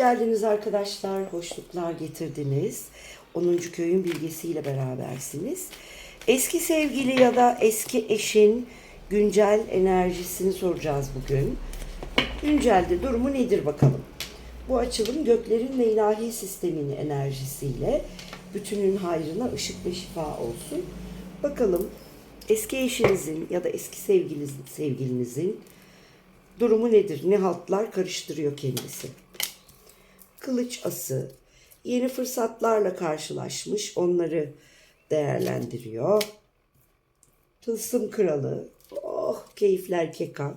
geldiniz arkadaşlar. Hoşluklar getirdiniz. 10. köyün bilgisiyle berabersiniz. Eski sevgili ya da eski eşin güncel enerjisini soracağız bugün. Güncelde durumu nedir bakalım. Bu açılım göklerin ve ilahi sistemin enerjisiyle bütünün hayrına ışık ve şifa olsun. Bakalım eski eşinizin ya da eski sevgilinizin, sevgilinizin durumu nedir? Ne haltlar karıştırıyor kendisi? Kılıç ası, yeni fırsatlarla karşılaşmış, onları değerlendiriyor. Tılsım kralı, oh keyifler kekan.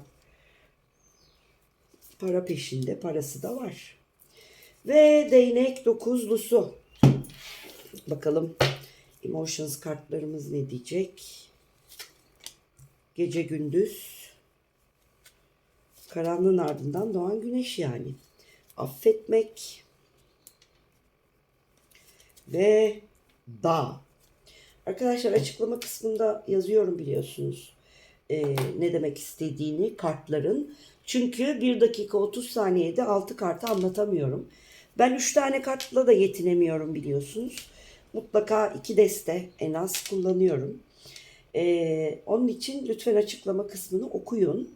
Para peşinde, parası da var. Ve değnek dokuzlusu. Bakalım emotions kartlarımız ne diyecek? Gece gündüz. Karanlığın ardından doğan güneş yani. Affetmek. Ve dağ. Arkadaşlar açıklama kısmında yazıyorum biliyorsunuz. Ee, ne demek istediğini kartların. Çünkü 1 dakika 30 saniyede 6 kartı anlatamıyorum. Ben 3 tane kartla da yetinemiyorum biliyorsunuz. Mutlaka 2 deste en az kullanıyorum. Ee, onun için lütfen açıklama kısmını okuyun.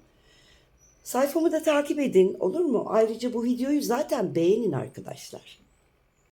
Sayfamı da takip edin olur mu? Ayrıca bu videoyu zaten beğenin arkadaşlar.